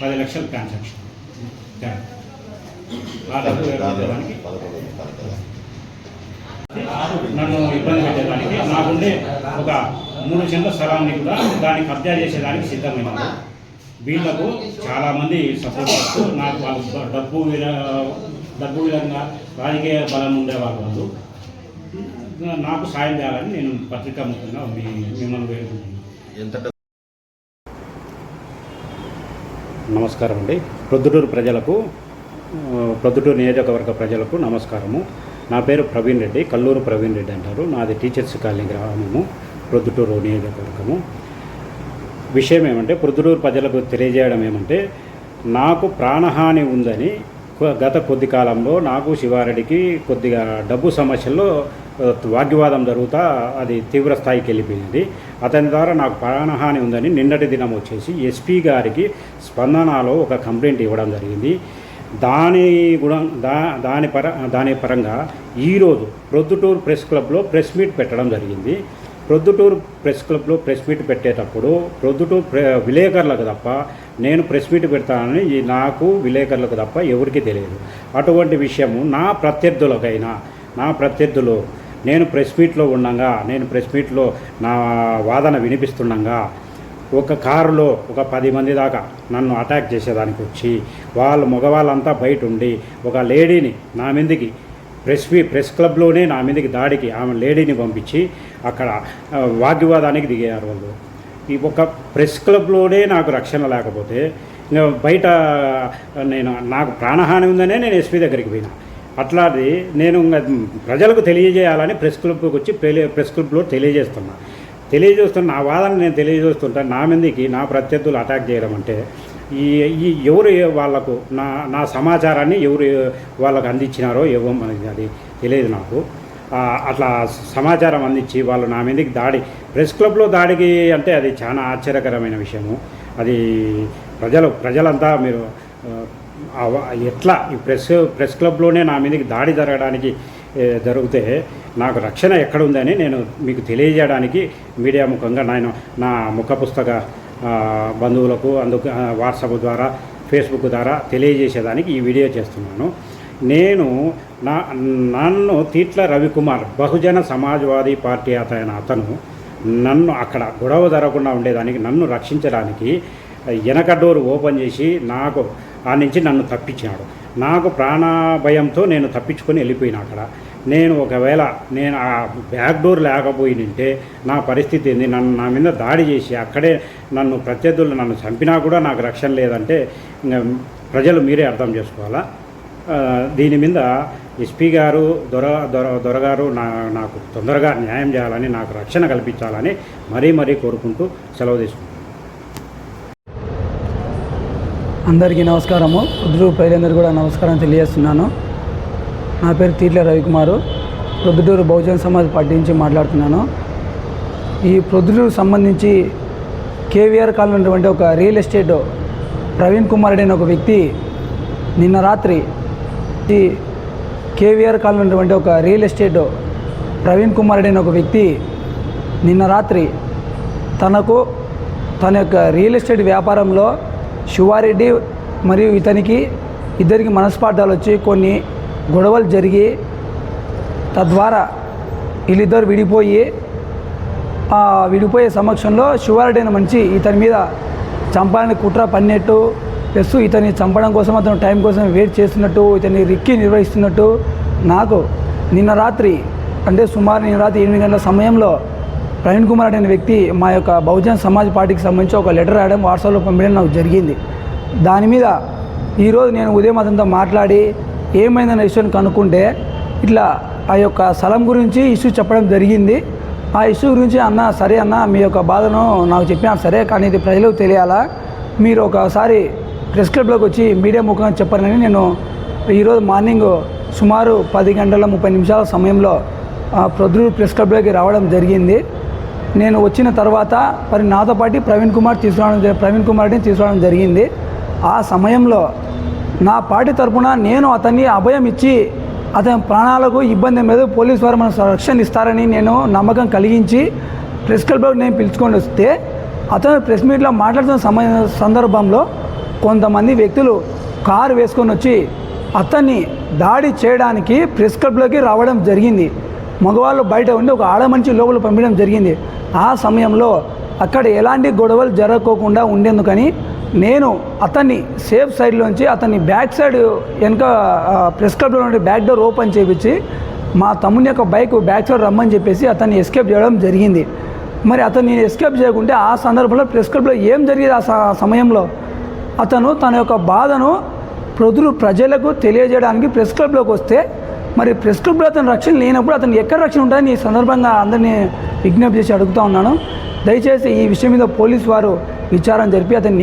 పది లక్షల ట్రాన్సాక్షన్ నన్ను ఇబ్బంది పెట్టేదానికి నాకుండే ఒక మూడు సెంట్ల స్థలాన్ని కూడా దాన్ని కబ్జా చేసేదానికి సిద్ధమైనారు వీళ్ళకు చాలామంది సపోర్ట్ చేస్తూ నాకు వాళ్ళు డబ్బు డబ్బు విధంగా రాజకీయ బలం ఉండేవాళ్ళు వాళ్ళు నాకు సాయం చేయాలని నేను పత్రికా ముఖ్యంగా మిమ్మల్ని వేడుకుంటున్నాను. నమస్కారం అండి. ప్రొద్దుటూరు ప్రజలకు ప్రొద్దుటూరు నియోజకవర్గ ప్రజలకు నమస్కారము. నా పేరు ప్రవీణ్ రెడ్డి కల్లూరు ప్రవీణ్ రెడ్డి అంటారు. నాది టీచర్స్ కాలనీ గ్రామము ప్రొద్దుటూరు నియోజకవర్గము. విషయం ఏమంటే ప్రొద్దుటూరు ప్రజలకు తెలియజేయడం ఏమంటే నాకు ప్రాణహాని ఉందని గత కొద్ది కాలంలో నాకు శివారెడ్డికి కొద్దిగా డబ్బు సమస్యల్లో వాగ్వివాదం జరుగుతా అది తీవ్ర స్థాయికి వెళ్ళిపోయింది. అతని ద్వారా నాకు ప్రాణహాని ఉందని నిన్నటి దినం వచ్చేసి ఎస్పీ గారికి స్పందనలో ఒక కంప్లైంట్ ఇవ్వడం జరిగింది. దాని గుణ దా దాని పర దాని పరంగా ఈరోజు ప్రొద్దుటూరు ప్రెస్ క్లబ్లో ప్రెస్ మీట్ పెట్టడం జరిగింది. ప్రొద్దుటూరు ప్రెస్ క్లబ్లో ప్రెస్ మీట్ పెట్టేటప్పుడు ప్రొద్దుటూరు విలేకరులకు తప్ప నేను ప్రెస్ మీట్ పెడతానని నాకు విలేకరులకు తప్ప ఎవరికీ తెలియదు. అటువంటి విషయము నా ప్రత్యర్థులకైనా నా ప్రత్యర్థులు నేను ప్రెస్ మీట్లో ఉండగా నేను ప్రెస్ మీట్లో నా వాదన వినిపిస్తుండగా ఒక కారులో ఒక పది మంది దాకా నన్ను అటాక్ చేసేదానికి వచ్చి వాళ్ళు మగవాళ్ళంతా బయట ఉండి ఒక లేడీని నా మీదకి ప్రెస్ మీ ప్రెస్ క్లబ్లోనే నా మీదకి దాడికి ఆమె లేడీని పంపించి అక్కడ వాగ్వివాదానికి దిగారు వాళ్ళు. ఈ ఒక ప్రెస్ క్లబ్లోనే నాకు రక్షణ లేకపోతే ఇంకా బయట నేను నాకు ప్రాణహాని ఉందనే నేను ఎస్పీ దగ్గరికి పోయినా. అట్లాది నేను ప్రజలకు తెలియజేయాలని ప్రెస్ క్లబ్కి వచ్చి ప్రెస్ క్లబ్లో తెలియజేస్తున్నా. తెలియజేస్తున్న నా వాదన నేను తెలియజేస్తుంటా. నా మీదకి నా ప్రత్యర్థులు అటాక్ చేయడం అంటే ఈ ఈ ఎవరు వాళ్ళకు నా నా సమాచారాన్ని ఎవరు వాళ్ళకు అందించినారో ఇవ్వమని అది తెలియదు నాకు. అట్లా సమాచారం అందించి వాళ్ళు నా మీదకి దాడి ప్రెస్ క్లబ్లో దాడికి అంటే అది చాలా ఆశ్చర్యకరమైన విషయము. అది ప్రజలు ప్రజలంతా మీరు ఎట్లా ఈ ప్రెస్ ప్రెస్ క్లబ్లోనే నా మీదకి దాడి జరగడానికి జరిగితే నాకు రక్షణ ఎక్కడ ఉందని నేను మీకు తెలియజేయడానికి మీడియా ముఖంగా నేను నా ముఖ పుస్తక బంధువులకు అందుకు వాట్సాప్ ద్వారా ఫేస్బుక్ ద్వారా తెలియజేసేదానికి ఈ వీడియో చేస్తున్నాను. నేను నా నన్ను తీట్ల రవికుమార్ బహుజన సమాజ్వాదీ పార్టీ అతను అతను నన్ను అక్కడ గొడవ జరగకుండా ఉండేదానికి నన్ను రక్షించడానికి వెనక డోర్ ఓపెన్ చేసి నాకు ఆ నుంచి నన్ను తప్పించాడు నాకు ప్రాణభయంతో నేను తప్పించుకొని వెళ్ళిపోయినా అక్కడ. నేను ఒకవేళ నేను ఆ బ్యాక్ డోర్ లేకపోయినంటే నా పరిస్థితి ఏంది? నన్ను నా మీద దాడి చేసి అక్కడే నన్ను ప్రత్యర్థులు నన్ను చంపినా కూడా నాకు రక్షణ లేదంటే ప్రజలు మీరే అర్థం చేసుకోవాలా? దీని మీద ఎస్పీ గారు దొర దొర దొరగారు నా నాకు తొందరగా న్యాయం చేయాలని నాకు రక్షణ కల్పించాలని మరీ మరీ కోరుకుంటూ సెలవు తీసుకుంటాను అందరికీ నమస్కారము. పొద్దుటూరు ప్రజలందరూ కూడా నమస్కారం తెలియజేస్తున్నాను. నా పేరు తీట్ల రవికుమారు. ప్రొద్దుటూరు బహుజన సమాజ్ పార్టీ నుంచి మాట్లాడుతున్నాను. ఈ ప్రొద్దుటూరు సంబంధించి కేవీఆర్ కాలం ఉన్నటువంటి ఒక రియల్ ఎస్టేట్ ప్రవీణ్ కుమార్ రెడ్డి అనే ఒక వ్యక్తి నిన్న రాత్రి ఈ కేవీఆర్ కాలం ఉన్నటువంటి ఒక రియల్ ఎస్టేట్ ప్రవీణ్ కుమార్ రెడ్డి అనే ఒక వ్యక్తి నిన్న రాత్రి తనకు తన యొక్క రియల్ ఎస్టేట్ వ్యాపారంలో శివారెడ్డి మరియు ఇతనికి ఇద్దరికి మనస్పార్థాలు వచ్చి కొన్ని గొడవలు జరిగి తద్వారా వీళ్ళిద్దరు విడిపోయి విడిపోయే సమక్షంలో శివారెడ్డి అయిన మనిషి ఇతని మీద చంపాలని కుట్ర పన్నెట్టు ప్లస్ ఇతన్ని చంపడం కోసం అతను టైం కోసం వెయిట్ చేస్తున్నట్టు ఇతన్ని రిక్కి నిర్వహిస్తున్నట్టు నాకు నిన్న రాత్రి అంటే సుమారు నిన్న రాత్రి ఎనిమిది గంటల సమయంలో ప్రవీణ్ కుమార్ అనే వ్యక్తి మా యొక్క బహుజన్ సమాజ్ పార్టీకి సంబంధించి ఒక లెటర్ రాయడం వాట్సాప్లో పంపించడం నాకు జరిగింది. దాని మీద ఈరోజు నేను ఉదయం అతనితో మాట్లాడి ఏమైందన్న విషయం కనుక్కుంటే ఇట్లా ఆ యొక్క స్థలం గురించి ఇష్యూ చెప్పడం జరిగింది. ఆ ఇష్యూ గురించి అన్న సరే అన్న మీ యొక్క బాధను నాకు చెప్పినా సరే కానీ ఇది ప్రజలకు తెలియాలా? మీరు ఒకసారి ప్రెస్ క్లబ్లోకి వచ్చి మీడియా ముఖంగా చెప్పారని నేను ఈరోజు మార్నింగ్ సుమారు పది గంటల ముప్పై నిమిషాల సమయంలో ఆ, ప్రెస్ క్లబ్లోకి రావడం జరిగింది. నేను వచ్చిన తర్వాత మరి నాతో పాటు ప్రవీణ్ కుమార్ తీసుకురావడం జరి- ప్రవీణ్ కుమార్ని తీసుకురావడం జరిగింది. ఆ సమయంలో నా పార్టీ తరపున నేను అతన్ని అభయం ఇచ్చి అతని ప్రాణాలకు ఇబ్బంది మీద పోలీసు వారు మన రక్షణ ఇస్తారని నేను నమ్మకం కలిగించి ప్రెస్ క్లబ్లో నేను పిలుచుకొని వస్తే అతను ప్రెస్ మీట్లో మాట్లాడుతున్న సమయ సందర్భంలో కొంతమంది వ్యక్తులు కారు వేసుకొని వచ్చి అతన్ని దాడి చేయడానికి ప్రెస్ క్లబ్లోకి రావడం జరిగింది. మగవాళ్ళు బయట ఉండి ఒక ఆడ మనిషి లోపల పంపించడం జరిగింది. ఆ సమయంలో అక్కడ ఎలాంటి గొడవలు జరగకోకుండా ఉండేందుకని నేను అతన్ని సేఫ్ సైడ్లోంచి అతన్ని బ్యాక్ సైడ్ వెనక ప్రెస్ క్లబ్లో ఉండే బ్యాక్ డోర్ ఓపెన్ చేపించి మా తమ్ముని యొక్క బైక్ బ్యాక్ సైడ్ రమ్మని చెప్పేసి అతన్ని ఎస్కేప్ చేయడం జరిగింది. మరి అతన్ని ఎస్కేప్ చేయకుంటే ఆ సందర్భంలో ప్రెస్ క్లబ్లో ఏం జరిగేది? ఆ సమయంలో అతను తన యొక్క బాధను ప్రజలు ప్రజలకు తెలియజేయడానికి ప్రెస్ క్లబ్లోకి వస్తే మరి ప్రెస్ క్లబ్లో అతను రక్షణ లేనప్పుడు అతను ఎక్కడ రక్షణ ఉంటుందని ఈ సందర్భంగా అందరినీ విజ్ఞప్తి చేసి అడుగుతా ఉన్నాను. దయచేసి ఈ విషయం మీద పోలీసు వారు విచారం జరిపి అతన్ని